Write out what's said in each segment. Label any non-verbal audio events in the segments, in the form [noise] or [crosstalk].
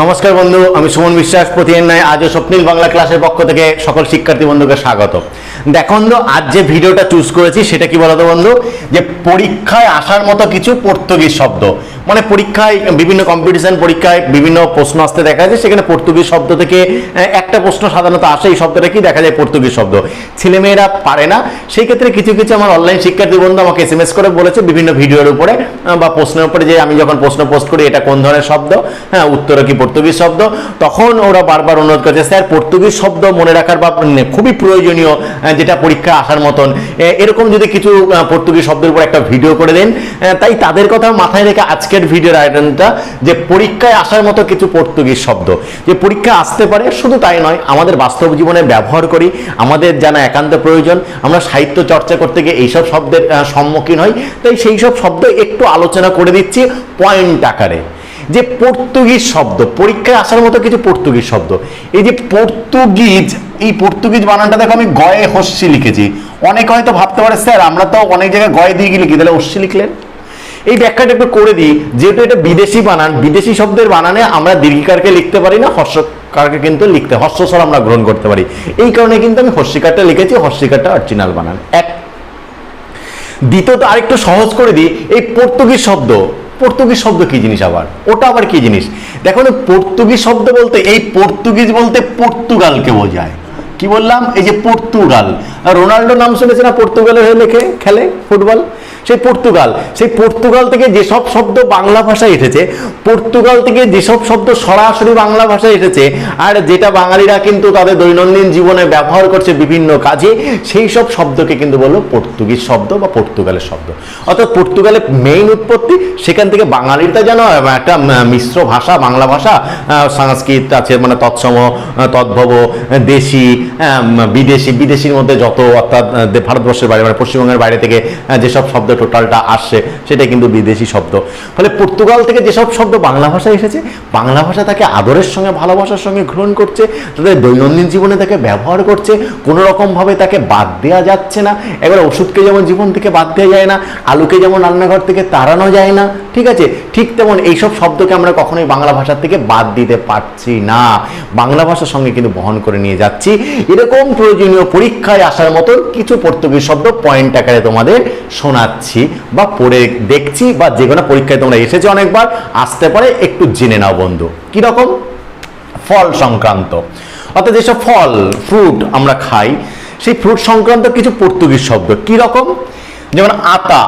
নমস্কার বন্ধু, আমি সুমন বিশ্বাস নয়, আজও স্বপ্নিল বাংলা ক্লাসের পক্ষ থেকে সকল শিক্ষার্থী বন্ধুকে স্বাগত। দেখো বন্ধু, আজ যে ভিডিওটা চুজ করেছি, সেটা কি বলতো বন্ধু? যে পরীক্ষায় আসার মতো কিছু পর্তুগিজ শব্দ। মানে পরীক্ষায় বিভিন্ন কম্পিটিশন পরীক্ষায় বিভিন্ন প্রশ্ন আসতে দেখা যায়, সেখানে পর্তুগিজ শব্দ থেকে একটা প্রশ্ন সাধারণত আসে, এই শব্দটা কি দেখা যায় পর্তুগিজ শব্দ। ছেলেমেয়েরা পারে না। সেই ক্ষেত্রে কিছু কিছু আমার অনলাইন শিক্ষার্থী বন্ধু আমাকে এস এম এস করে বলেছে বিভিন্ন ভিডিওর উপরে বা প্রশ্নের উপরে যে আমি যখন প্রশ্ন পোস্ট করি, এটা কোন ধরনের শব্দ? হ্যাঁ উত্তর কি পর্তুগিজ শব্দ, তখন ওরা বারবার অনুরোধ করেছে, স্যার, পর্তুগিজ শব্দ মনে রাখার বা খুবই প্রয়োজনীয় যেটা পরীক্ষা আসার মতন। এরকম যদি কিছু পর্তুগিজ শব্দের উপর একটা ভিডিও করে দেন তাই তাদের কথা মাথায় রেখে আজকের ভিডিওর আয়োজনটা যে পরীক্ষায় আসার মতো কিছু পর্তুগিজ শব্দ। যে পরীক্ষা আসতে পারে, শুধু তাই নয়, আমাদের বাস্তব জীবনে ব্যবহার করি, আমাদের জানা একান্ত প্রয়োজন, আমরা সাহিত্য চর্চা করতে গিয়ে এইসব শব্দের সম্মুখীন হই। তাই সেই সব শব্দ একটু আলোচনা করে দিচ্ছি, পয়েন্ট আকারে। যে পর্তুগিজ শব্দ, পরীক্ষায় আসার মতো কিছু পর্তুগিজ শব্দ। এই যে পর্তুগিজ, এই পর্তুগিজ বানানটা দেখো আমি গয়ে হস্যি লিখেছি। অনেকে হয়তো ভাবতে পারে, স্যার, আমরা তো অনেক জায়গায় গয়ে দিয়ে লিখি? তাহলে হস্যি লিখলেন। এই ব্যাখ্যাটা একটু করে দিই, যেহেতু এটা বিদেশি বানান, বিদেশি শব্দের বানানে আমরা দীর্ঘিকারকে লিখতে পারি না, হর্ষকারকে কিন্তু লিখতে হর্ষস্বর আমরা গ্রহণ করতে পারি। এই কারণে কিন্তু আমি হর্ষিকারটা লিখেছি, হর্ষিকারটা অরিজিনাল বানান। এক। দ্বিতীয়ত আরেকটু সহজ করে দিই, এই পর্তুগিজ শব্দ পর্তুগিজ শব্দ কি জিনিস আবার? ওটা আবার কি জিনিস? দেখো পর্তুগিজ শব্দ বলতে, এই পর্তুগিজ বলতে পর্তুগালকে বোঝায়। কি বললাম? এই যে পর্তুগাল। রোনাল্ডো নাম শুনেছে না পর্তুগালের হয়ে লেখে? খেলে ফুটবল? সেই পর্তুগাল। সেই পর্তুগাল থেকে যেসব শব্দ বাংলা ভাষায় এসেছে, পর্তুগাল থেকে যেসব শব্দ সরাসরি বাংলা ভাষায় এসেছে, আর যেটা বাঙালিরা কিন্তু তাদের দৈনন্দিন জীবনে ব্যবহার করছে বিভিন্ন কাজে, সেই সব শব্দকে কিন্তু বলল পর্তুগিজ শব্দ বা পর্তুগালের শব্দ। অর্থাৎ পর্তুগালের মেইন উৎপত্তি সেখান থেকে বাঙালিটা যেন একটা মিশ্র ভাষা, বাংলা ভাষা সংস্কৃত আছে মানে তৎসম তদ্ভব, দেশি বিদেশি, বিদেশির মধ্যে যত অর্থাৎ ভারতবর্ষের বাইরে মানে পশ্চিমবঙ্গের বাইরে থেকে যেসব শব্দ টোটালটা আসছে, সেটা কিন্তু বিদেশি শব্দ। ফলে পর্তুগাল থেকে যেসব শব্দ বাংলা ভাষায় এসেছে, বাংলা ভাষা তাকে আদরের সঙ্গে, ভালোবাসার সঙ্গে গ্রহণ করছে, তাদের দৈনন্দিন জীবনে তাকে ব্যবহার করছে, কোনো রকমভাবে তাকে বাদ দেওয়া যাচ্ছে না। এবার ওষুধকে যেমন জীবন থেকে বাদ দেওয়া যায় না, আলুকে যেমন রান্নাঘর থেকে তাড়ানো যায় না, ঠিক আছে? ঠিক তেমন এইসব শব্দকে আমরা কখনোই বাংলা ভাষার থেকে বাদ দিতে পারছি না। বাংলা ভাষার সঙ্গে কিন্তু বহন করে নিয়ে যাচ্ছি। এরকম প্রয়োজনীয় পরীক্ষায় আসার মতন কিছু পর্তুগিজ শব্দ পয়েন্ট আকারে তোমাদের শোনাচ্ছি বা পড়ে দেখছি বা যে কোনো পরীক্ষায় তোমরা এসেছ অনেকবার, আসতে পারে, একটু জেনে নাও বন্ধু। কীরকম ফল সংক্রান্ত। অর্থাৎ যেসব ফল ফ্রুট আমরা খাই, সেই ফ্রুট সংক্রান্ত কিছু পর্তুগিজ শব্দ। কি রকম? যেমন আতা।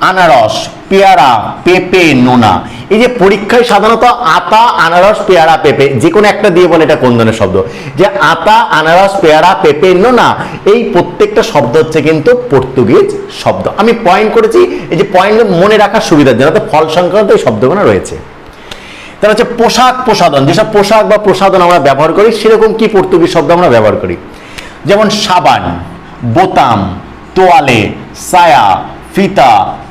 আনারস, পেয়ারা, পেঁপে, নোনা। এই যে পরীক্ষায় সাধারণত আতা, আনারস, পেয়ারা, পেঁপে, যে কোনো একটা দিয়ে বলে এটা কোন ধরনের শব্দ? যে আতা, আনারস, পেয়ারা, পেঁপে, নোনা, এই প্রত্যেকটা শব্দ হচ্ছে কিন্তু পর্তুগিজ শব্দ। আমি পয়েন্ট করেছি, এই যে পয়েন্ট মনে রাখার সুবিধার জন্য ফল সংক্রান্ত এই শব্দগুলো রয়েছে। তার হচ্ছে পোশাক প্রসাধন, যেসব পোশাক বা প্রসাধন আমরা ব্যবহার করি, সেরকম কি পর্তুগিজ শব্দ আমরা ব্যবহার করি? যেমন সাবান, বোতাম, তোয়ালে সায়া ফিতা,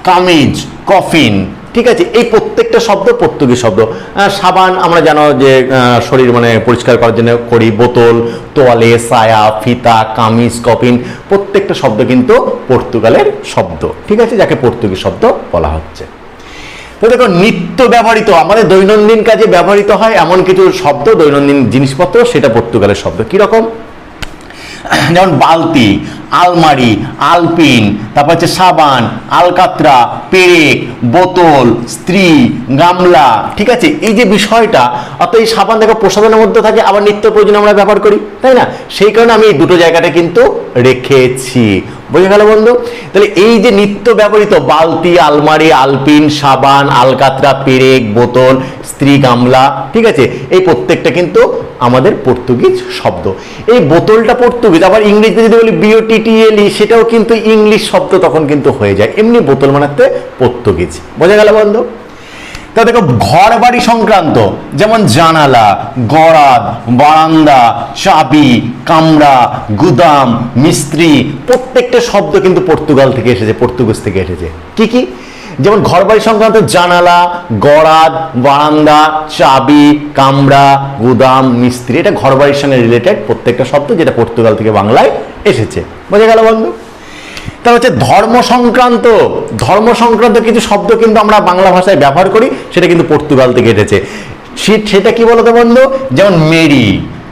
কামিজ, কফিন, ঠিক আছে? এই প্রত্যেকটা শব্দ পর্তুগিজ শব্দ। সাবান আমরা জানো যে শরীর মানে পরিষ্কার করার জন্য করি, বোতল, তোয়ালে, সায়া, ফিতা, কামিজ, কফিন, প্রত্যেকটা শব্দ কিন্তু পর্তুগালের শব্দ, ঠিক আছে? যাকে পর্তুগিজ শব্দ বলা হচ্ছে। তো দেখো, নিত্য ব্যবহৃত, আমাদের দৈনন্দিন কাজে ব্যবহৃত হয় এমন কিছু শব্দ, দৈনন্দিন জিনিসপত্র, সেটা পর্তুগালের শব্দ। কীরকম? [coughs] যেমন বালতি, আলমারি, আলপিন, তারপর হচ্ছে সাবান, আলকাতরা, পেরেক, বোতল, স্ত্রী, গামলা, ঠিক আছে? এই যে বিষয়টা, অর্থাৎ এই সাবান দেখো প্রসাধনের মধ্যে থাকে, আবার নিত্য প্রয়োজন আমরা ব্যবহার করি, তাই না? সেই কারণে আমি এই দুটো জায়গাটা কিন্তু রেখেছি। বোঝা গেল বন্ধু? তাহলে এই যে নিত্য ব্যবহৃত বালতি, আলমারি, আলপিন, সাবান, আলকাতরা, পেরেক, বোতল, স্ত্রী গামলা, ঠিক আছে? এই প্রত্যেকটা কিন্তু আমাদের পর্তুগিজ শব্দ। এই বোতলটা পর্তুগিজ, আবার ইংরেজিতে যদি বলি বিওটিটিএলই সেটাও কিন্তু ইংলিশ শব্দ তখন কিন্তু হয়ে যায়। এমনি বোতল মানাতে পর্তুগিজ। বোঝা গেল বন্ধু? তা দেখো ঘর বাড়ি সংক্রান্ত, যেমন জানালা গড়াদ বারান্দা, চাবি, কামরা, গুদাম, মিস্ত্রি, প্রত্যেকটা শব্দ কিন্তু পর্তুগাল থেকে এসেছে, পর্তুগিজ থেকে এসেছে। কি কি? যেমন ঘর বাড়ি সংক্রান্ত জানালা গড়াদ বারান্দা, চাবি, কামরা, গুদাম, মিস্ত্রি, এটা ঘর বাড়ির সঙ্গে রিলেটেড প্রত্যেকটা শব্দ যেটা পর্তুগাল থেকে বাংলায় এসেছে। বোঝা গেল বন্ধু? তার হচ্ছে ধর্ম সংক্রান্ত ধর্ম সংক্রান্ত কিছু শব্দ কিন্তু আমরা বাংলা ভাষায় ব্যবহার করি, সেটা কিন্তু পর্তুগাল থেকে এসেছে। সেটা কি বলতো বন্ধু? যেমন মেরি,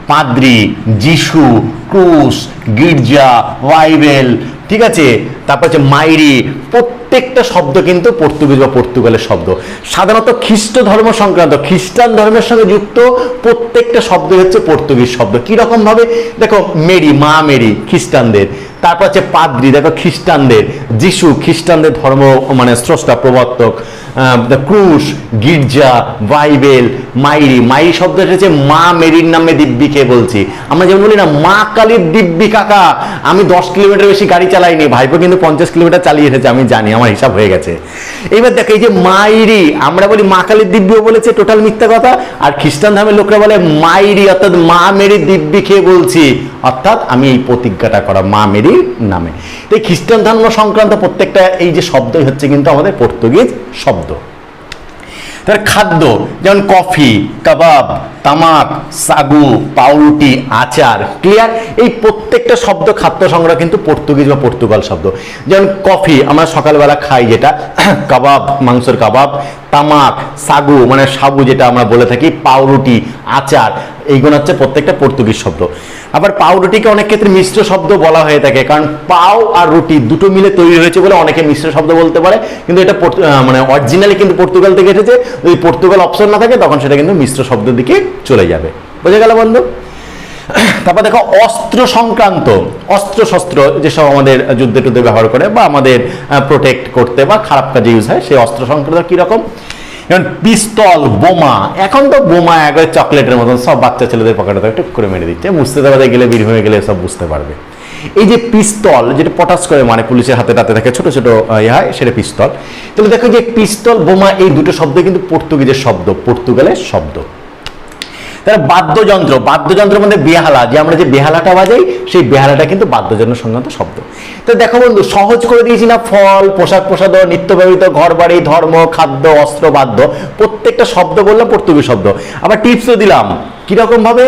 পাদ্রি, যিশু, ক্রুশ, গির্জা, বাইবেল, ঠিক আছে? তারপর হচ্ছে মাইরি, প্রত্যেকটা শব্দ কিন্তু পর্তুগিজ বা পর্তুগালের শব্দ। সাধারণত খ্রিস্ট ধর্ম সংক্রান্ত, খ্রিস্টান ধর্মের সঙ্গে যুক্ত প্রত্যেকটা শব্দই হচ্ছে পর্তুগিজ শব্দ। কি রকম ভাবে দেখো, মেরি, মা মেরি, খ্রিস্টানদের। তারপর হচ্ছে পাদ্রি, দেখো খ্রিস্টানদের। যিশু, খ্রিস্টানদের ধর্ম মানে স্রষ্টা, প্রবর্তক। ক্রুশ, গির্জা, বাইবেল, মাইরি। মাইরি শব্দ এসেছে মা মেরির নামে দিব্যিকে বলছি। আমরা যেমন বলি না, মা কালীর দিব্যি কাকা। আমি দশ কিলোমিটার বেশি গাড়ি চালাইনি, ভাইপো কিন্তু পঞ্চাশ কিলোমিটার চালিয়ে এসেছে, আমি জানি, আমার হিসাব হয়ে গেছে। এবার দেখো, এই যে মাইরি, আমরা বলি মা কালীর দিব্য বলেছে, টোটাল মিথ্যা কথা, আর খ্রিস্টান ধর্মের লোকরা বলে মাইরি, অর্থাৎ মা মেরি দিব্যি খেয়ে বলছি। অর্থাৎ আমি এই প্রতিজ্ঞাটা করা মা মেরির নামে। তো এই খ্রিস্টান ধর্ম সংক্রান্ত প্রত্যেকটা, এই যে শব্দই হচ্ছে কিন্তু আমাদের পর্তুগিজ শব্দ। তার খাদ্য, যেমন কফি, কাবাব তামাক, সাগু, পাউরুটি, আচার, ক্লিয়ার? এই প্রত্যেকটা শব্দ খাদ্য সংগ্রহ কিন্তু পর্তুগিজ বা পর্তুগাল শব্দ। যেমন কফি, আমরা সকালবেলা খাই যেটা, [clears throat] কাবাব, মাংসের কাবাব, তামাক, সাগু মানে সাবু যেটা আমরা বলে থাকি, পাউরুটি, আচার, এইগুলো হচ্ছে প্রত্যেকটা পর্তুগিজ শব্দ। আবার পাউরুটিকে অনেক ক্ষেত্রে মিশ্র শব্দ বলা হয়ে থাকে, কারণ পাও আর রুটি দুটো মিলে তৈরি হয়েছে বলে অনেকে মিশ্র শব্দ বলতে পারে, কিন্তু এটা মানে অরিজিনালি কিন্তু পর্তুগাল থেকে এসেছে, যদি পর্তুগাল অপশন না থাকে, তখন সেটা কিন্তু মিশ্র শব্দের দিকে চলে যাবে। বোঝা গেল বন্ধু? তারপর দেখো, অস্ত্র সংক্রান্ত অস্ত্র শস্ত্র যেসব আমাদের যুদ্ধে টুদ্ধে ব্যবহার করে বা আমাদের প্রোটেক্ট করতে বা খারাপ কাজে ইউজ হয়, সেই অস্ত্র সংক্রান্ত কীরকম যেমন পিস্তল বোমা, এখন তো বোমা একবারে চকলেটের মতন, সব বাচ্চা ছেলেদের পকেটে তো টুক করে মেরে দিচ্ছে মুর্শিদাবাদে গেলে বীর হয়ে গেলে সব বুঝতে পারবে। এই যে পিস্তল যেটা পটাশ করে মানে পুলিশের হাতে টাতে থাকে, ছোট ছোট ইয়ে হয়, সেটা পিস্তল তাহলে দেখো যে পিস্তল বোমা, এই দুটো শব্দ কিন্তু পর্তুগিজের শব্দ, পর্তুগালের শব্দ। তারা বাদ্যযন্ত্র, বাদ্যযন্ত্রের মধ্যে বেহালা, যে আমরা যে বেহালাটা বাজাই, সেই বেহালাটা কিন্তু বাদ্যযন্ত্র সংক্রান্ত শব্দ। তো দেখো বন্ধু, সহজ করে দিয়েছি না ফল, পোশাক পোশাক নিত্য ব্যবহৃত ঘর বাড়ি ধর্ম, খাদ্য, অস্ত্র, বাদ্য, প্রত্যেকটা শব্দ বললাম পর্তুগিজ শব্দ। আবার টিপসও দিলাম কীরকম ভাবে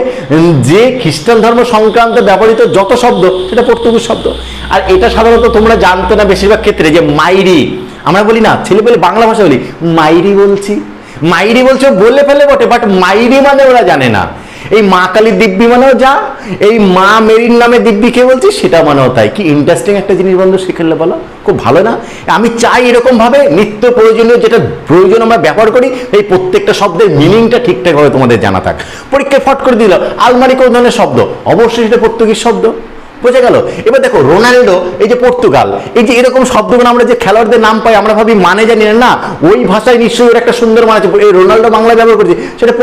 যে খ্রিস্টান ধর্ম সংক্রান্ত ব্যবহৃত যত শব্দ, সেটা পর্তুগিজ শব্দ। আর এটা সাধারণত তোমরা জানতে না বেশিরভাগ ক্ষেত্রে যে মাইরি, আমরা বলি না ছেলে বলে বাংলা ভাষা বলি, মাইরি বলছি। মাইরি বলছে বললে ফেলে বটে বাট মাইরি মানে ওরা জানে না। এই মা কালীর দিব্যি মানেও যা, এই মা মেরির নামে দিব্যি কে বলছি, সেটা মানেও তাই। কি ইন্টারেস্টিং একটা জিনিস বন্ধু শিখলে বলো? খুব ভালো না? আমি চাই এরকম ভাবে নিত্য প্রয়োজনীয় যেটা প্রয়োজন আমরা ব্যবহার করি, এই প্রত্যেকটা শব্দের মিনিংটা ঠিকঠাকভাবে তোমাদের জানা থাক। পরীক্ষায় ফট করে দিল আলমারি কোন ধরনের শব্দ? অবশ্যই সেটা পর্তুগিজ শব্দ। বোঝা গেল? এবার দেখো, রোনাল্ডো, এই যে পর্তুগাল, এই যে এরকম শব্দগুলো আমরা যে খেলোয়াড়দের নাম পাই, আমরা ভাবি মানে জানি না, ওই ভাষায় নিশ্চয়ই ওর একটা সুন্দর মানে আছে। এই রোনাল্ডো বাংলা ব্যবহার করছে, সেটা